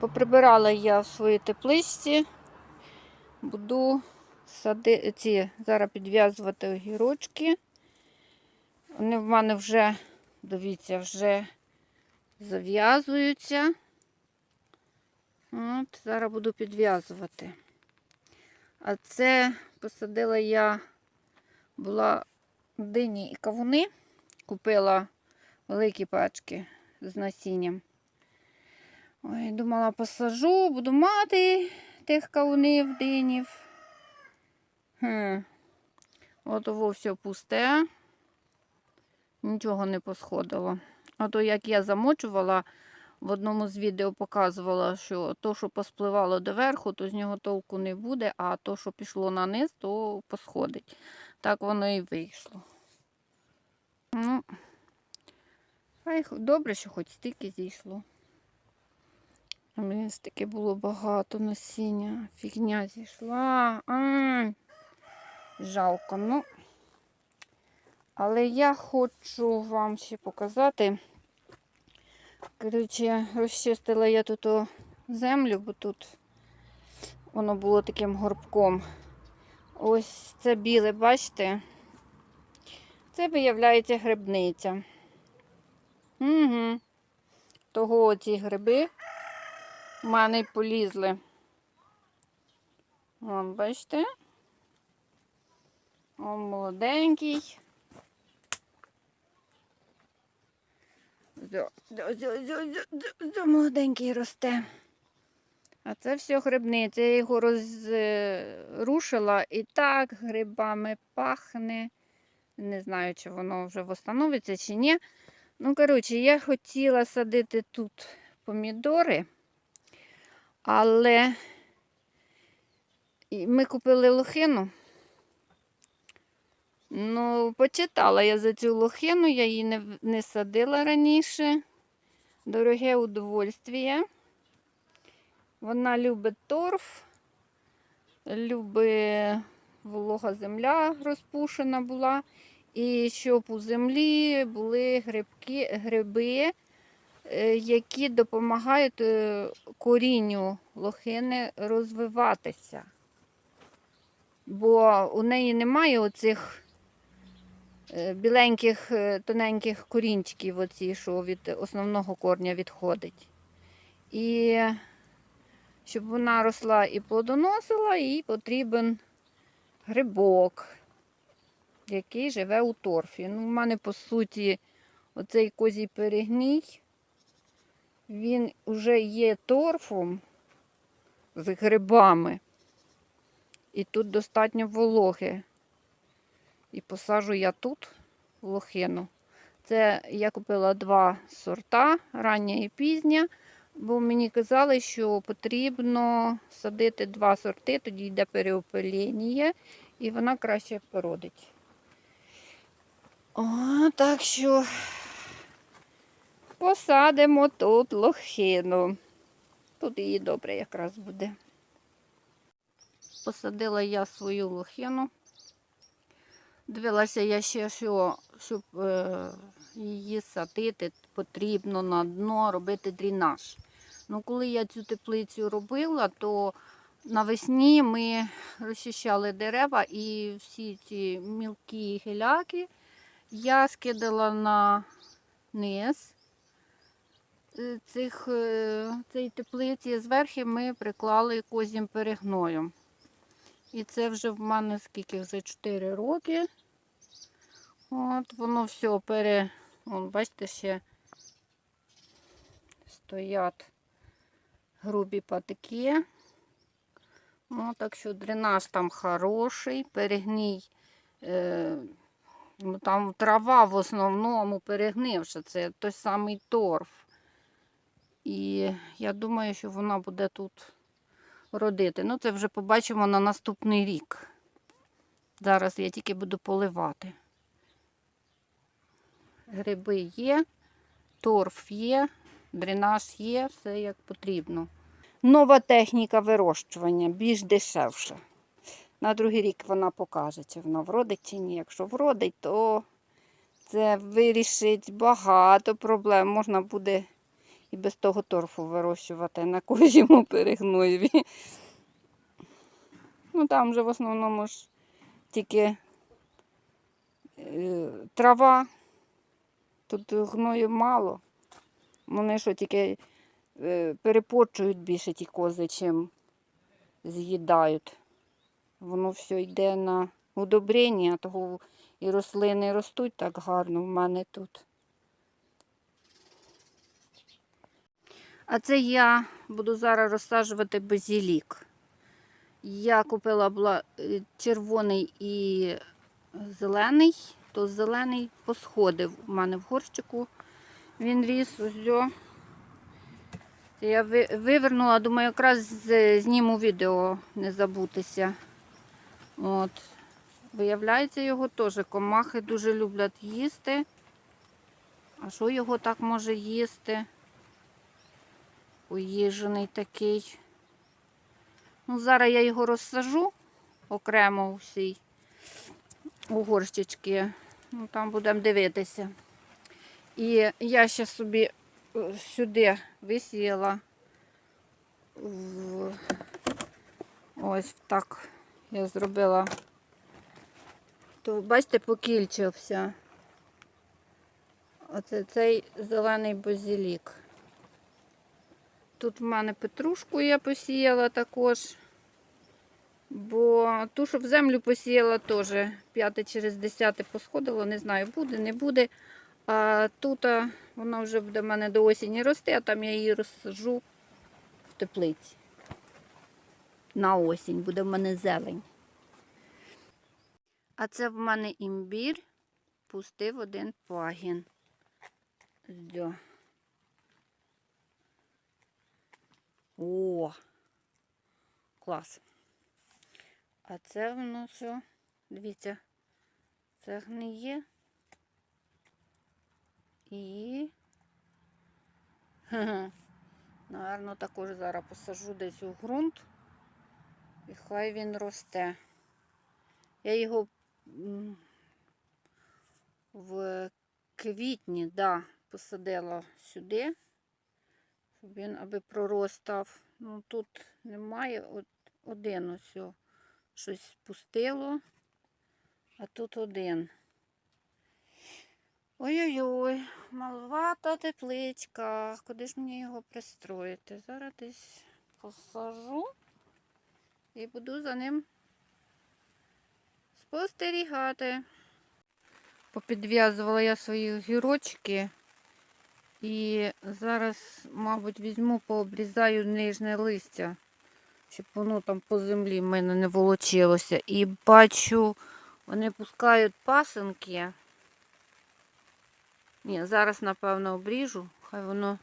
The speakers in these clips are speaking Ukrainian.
Поприбирала я в своїй тепличці. Буду сади... ці, зараз підв'язувати огірочки. Вони в мене вже, дивіться, вже зав'язуються. От, зараз буду підв'язувати. А це посадила я, була дині і кавуни, купила великі пачки з насінням. Ой, думала, посажу, буду мати тих кавунів, динів. Хм. От все пусте. Нічого не посходило. А то як я замочувала, в одному з відео показувала, що то, що поспливало доверху, то з нього толку не буде, а то, що пішло на низ, то посходить. Так воно і вийшло. Ну, хай добре, що хоч стільки зійшло. А мені таки було багато насіння. Фігня зійшла. Ай, жалко. Ну. Але я хочу вам ще показати. Коротше, розчистила я тут землю, бо тут воно було таким горбком. Ось це біле, бачите? Це виявляється грибниця. Угу. Того ці гриби в мене полізли. Вон, бачите? Он молоденький. Зо, молоденький росте. А це все грибниця. Я його розрушила і так грибами пахне. Не знаю, чи воно вже встановиться чи ні. Ну, коротше, я хотіла садити тут помідори, але ми купили лохину. Ну, почитала я за цю лохину, я її не, не садила раніше. Дороге удовольствие. Вона любить торф, любить волога земля розпушена була. І щоб у землі були грибки, гриби, які допомагають е, корінню лохини розвиватися. Бо у неї немає оцих е, біленьких, е, тоненьких корінчиків, оці, що від основного корня відходить. І щоб вона росла і плодоносила, їй потрібен грибок, який живе у торфі. Ну, в мене, по суті, оцей козій перегній, він вже є торфом з грибами. І тут достатньо вологи. І посаджу я тут лохину. Це я купила два сорта, рання і пізня, бо мені казали, що потрібно садити два сорти, тоді йде переопилення, і вона краще породить. О, так що посадимо тут лохину. Тут її добре якраз буде. Посадила я свою лохину. Дивилася я ще, що щоб е, її садити, потрібно на дно робити дренаж. Ну, коли я цю теплицю робила, то навесні ми розчищали дерева і всі ці мілкі гіляки я скидала на низ цих, е, цієї теплиці. Зверху ми приклали козім перегноєм. І це вже в мене скільки вже 4 роки. От воно все пере. Вон, бачите, ще стоять грубі патики. Ну, так що дренаж там хороший, перегній. Е, ну, там трава в основному перегнивша. Це той самий торф. І я думаю, що вона буде тут родити. Ну, це вже побачимо на наступний рік. Зараз я тільки буду поливати. Гриби є, торф є, дренаж є, все як потрібно. Нова техніка вирощування, більш дешевша. На другий рік вона покаже, чи вона вродить чи ні. Якщо вродить, то це вирішить багато проблем. Можна буде і без того торфу вирощувати на кожному перегноєві. Ну там вже в основному ж тільки е, трава, тут гною мало. Вони що тільки е, перепочують більше ті кози, чим з'їдають. Воно все йде на удобрення, того і рослини ростуть так гарно в мене тут. А це я буду зараз розсаджувати базілік. Я купила е, червоний і зелений, то зелений посходив у мене в горщику. Він ріс ось. Я вивернула, думаю, якраз зніму відео, не забутися. От. Виявляється, його теж комахи дуже люблять їсти. А що його так може їсти? Поїжений такий. Ну, зараз я його розсажу окремо всій у горщички. Ну, там будемо дивитися. І я ще собі е, сюди висіяла. В... Ось так я зробила. То, бачите, покільчився. Оце цей зелений базилік. Тут в мене петрушку я посіяла також. Бо ту, що в землю посіяла, теж п'яте через десяте посходило, не знаю, буде, не буде. А тут а, вона вже буде в мене до осені рости, а там я її розсаджу в теплиці. На осінь буде в мене зелень. А це в мене імбір пустив один пагін. Зо. О! Клас. А це воно що? Дивіться, це гниє. І. Наверно, також зараз посаджу десь у ґрунт. І хай він росте. Я його в квітні, да, посадила сюди, він аби проростав. Ну тут немає от, один ось щось пустило, а тут один. Ой-ой-ой, маловата тепличка. Куди ж мені його пристроїти? Зараз десь посажу і буду за ним спостерігати. Попідв'язувала я свої гірочки і зараз, мабуть, візьму, пообрізаю нижнє листя, щоб воно там по землі в мене не волочилося. І бачу, вони пускають пасенки. Ні, зараз, напевно, обріжу, хай воно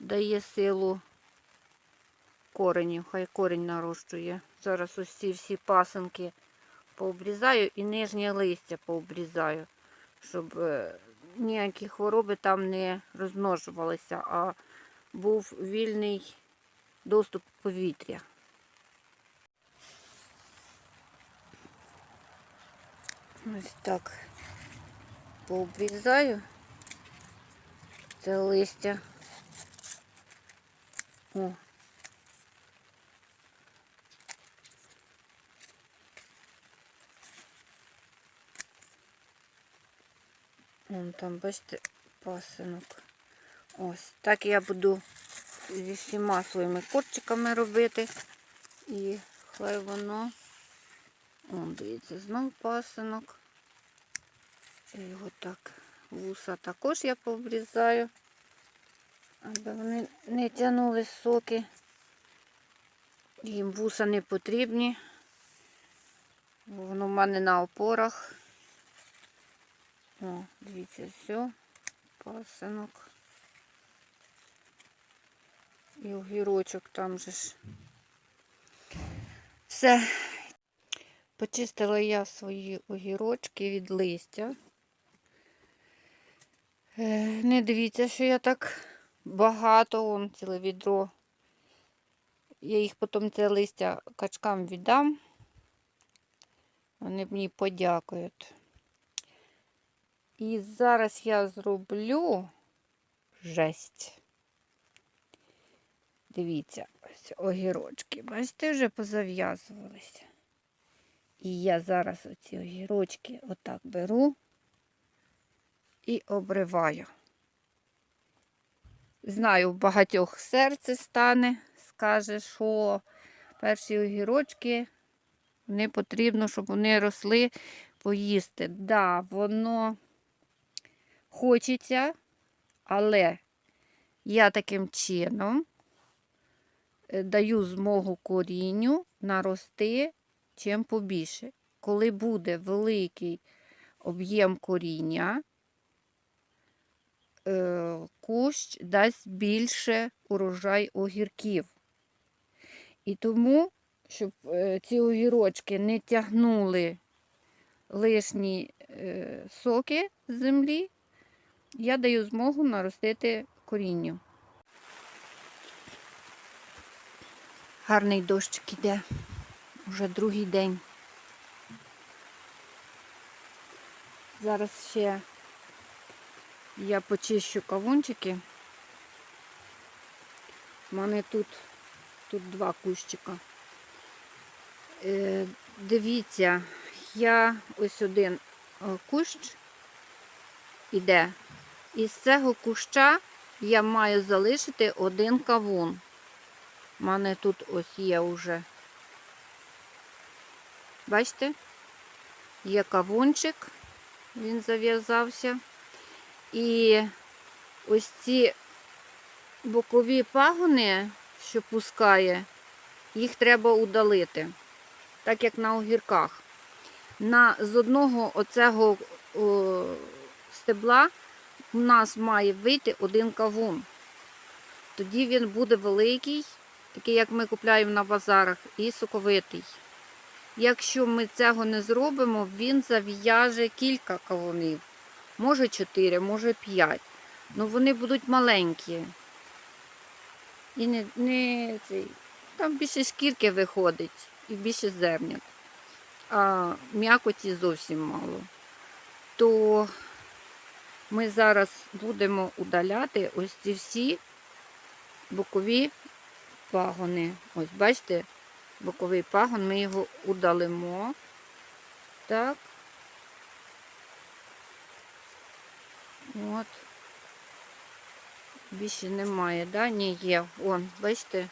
дає силу коренів, хай корінь нарощує. Зараз ось ці всі пасенки пообрізаю і нижнє листя пообрізаю, щоб е, ніякі хвороби там не розмножувалися, а був вільний доступ повітря. Ось так пообрізаю це листя. О. Вон там, бачите, пасинок. Ось. Так я буду зі всіма своїми корчиками робити. І хай воно. Вон, дивіться, знов пасинок. І його так. Вуса також я пообрізаю, аби вони не тягнули соки. Їм вуса не потрібні, воно в мене на опорах. О, дивіться, все, пасинок. І огірочок там же ж. Все. Почистила я свої огірочки від листя. Е, Не дивіться, що я так багато, вон ціле відро. Я їх потім це листя качкам віддам. Вони мені подякують. І зараз я зроблю жесть. Дивіться, ось огірочки. Бачите, вже позав'язувалися. І я зараз оці огірочки отак беру і обриваю. Знаю, в багатьох серце стане, скаже, що перші огірочки не потрібно, щоб вони росли поїсти. Да, воно хочеться, але я таким чином е, даю змогу корінню нарости чим побільше. Коли буде великий об'єм коріння, е, кущ дасть більше урожай огірків. І тому, щоб е, ці огірочки не тягнули лишні соки з землі, я даю змогу наростити корінню. Гарний дощик іде вже другий день. Зараз ще я почищу кавунчики. У мене тут, тут два кущика. Е, дивіться, я ось один е, кущ іде. Із цього куща я маю залишити один кавун. У мене тут ось є вже. Бачите? Є кавунчик, він зав'язався. І ось ці бокові пагони, що пускає, їх треба удалити, так як на огірках. На, з одного оцього о, стебла у нас має вийти один кавун. Тоді він буде великий, такий, як ми купляємо на базарах, і соковитий. Якщо ми цього не зробимо, він зав'яже кілька кавунів. Може 4, може 5. Ну вони будуть маленькі. І не, не цей. Там більше шкірки виходить і більше зернят. А м'якоті зовсім мало. То ми зараз будемо удаляти ось ці всі бокові пагони. Ось, бачите, боковий пагон, ми його удалимо. Так. От. Більше немає, да? Ні, є. Вон, бачите,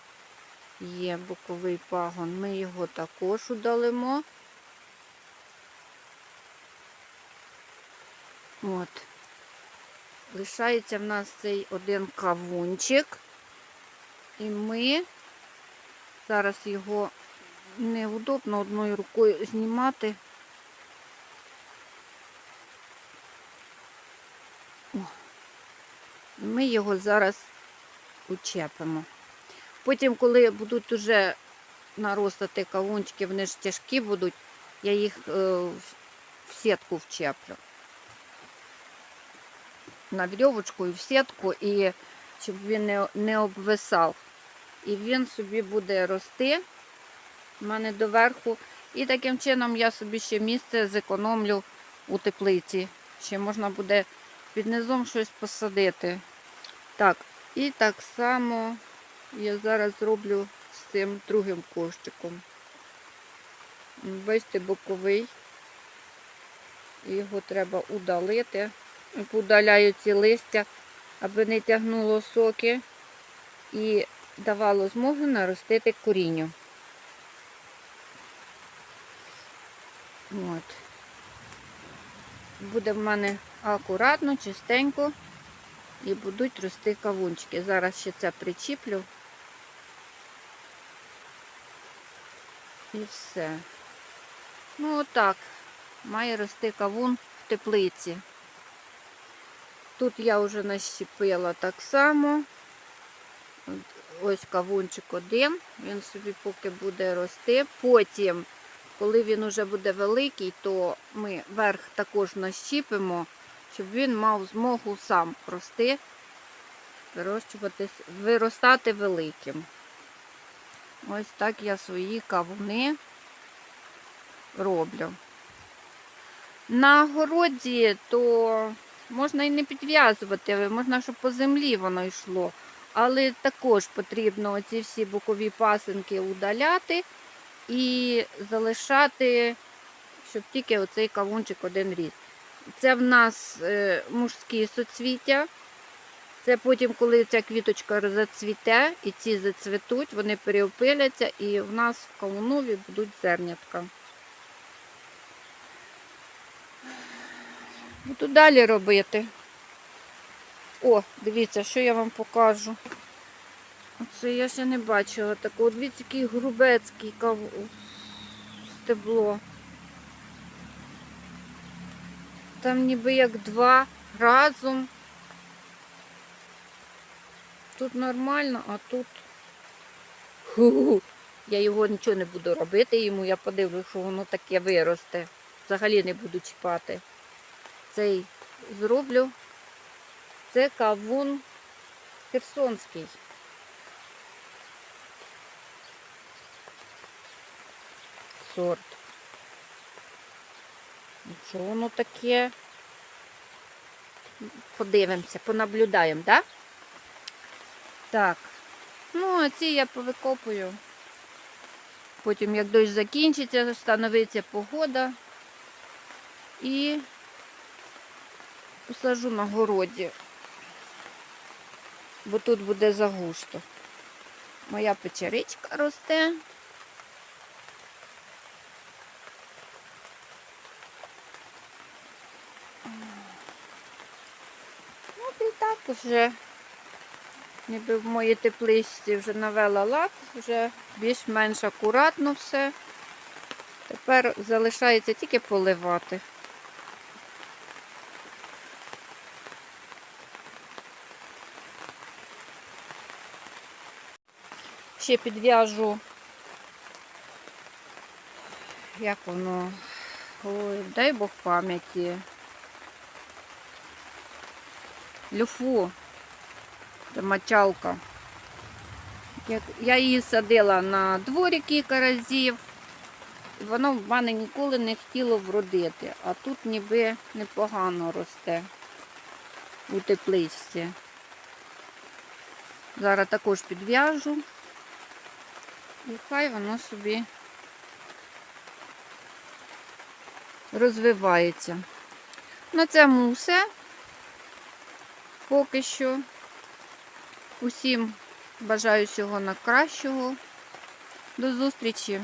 є боковий пагон. Ми його також удалимо. От. Лишається в нас цей один кавунчик. І ми зараз його неудобно одною рукою знімати. Ми його зараз учепимо. Потім, коли будуть уже наростати кавунчики, вони ж тяжкі будуть, я їх е, в сітку вчеплю. На вірьовочку і в сітку, і щоб він не, не обвисав. І він собі буде рости в мене доверху. І таким чином я собі ще місце зекономлю у теплиці. Ще можна буде під низом щось посадити. Так, і так само я зараз зроблю з цим другим кущиком. Бачите, боковий. Його треба удалити. Удаляю ці листя, аби не тягнуло соки і давало змогу наростити корінню. От. Буде в мене акуратно, чистенько і будуть рости кавунчики. Зараз ще це причіплю. І все. Ну, отак. Має рости кавун в теплиці. Тут я вже нащепила так само. Ось кавунчик один, він собі поки буде рости. Потім, коли він вже буде великий, то ми верх також нащіпимо, щоб він мав змогу сам рости, вирощуватись, виростати великим. Ось так я свої кавуни роблю. На городі то можна і не підв'язувати, можна, щоб по землі воно йшло. Але також потрібно ці всі бокові пасинки удаляти і залишати, щоб тільки оцей кавунчик один ріс. Це в нас е, мужські соцвіття. Це потім, коли ця квіточка зацвіте і ці зацвітуть, вони переопиляться і в нас в кавунові будуть зернятка. Буду далі робити. О, дивіться, що я вам покажу. Оце я ще не бачила такого. Дивіться, який грубецький кав... стебло. Там ніби як два разом. Тут нормально, а тут. Ху-ху. Я його нічого не буду робити йому, я подивлюсь, що воно таке виросте. Взагалі не буду чіпати. Цей зроблю. Це кавун херсонський. Сорт. Що воно таке? Подивимося, понаблюдаємо, так? Так. Ну, а ці я повикопую. Потім, як дощ закінчиться, становиться погода. І посажу на городі. Бо тут буде загусто. Моя печеричка росте. Ну, і так вже ніби в моїй тепличці вже навела лад, вже більш-менш акуратно все. Тепер залишається тільки поливати. Ще підв'яжу, як воно, ой, дай Бог пам'яті. Люфу. Мочалка. Я її садила на дворі кілька разів. І воно в мене ніколи не хотіло вродити. А тут ніби непогано росте у тепличці. Зараз також підв'яжу. І хай воно собі розвивається. На цьому все. Поки що. Усім бажаю всього найкращого. До зустрічі!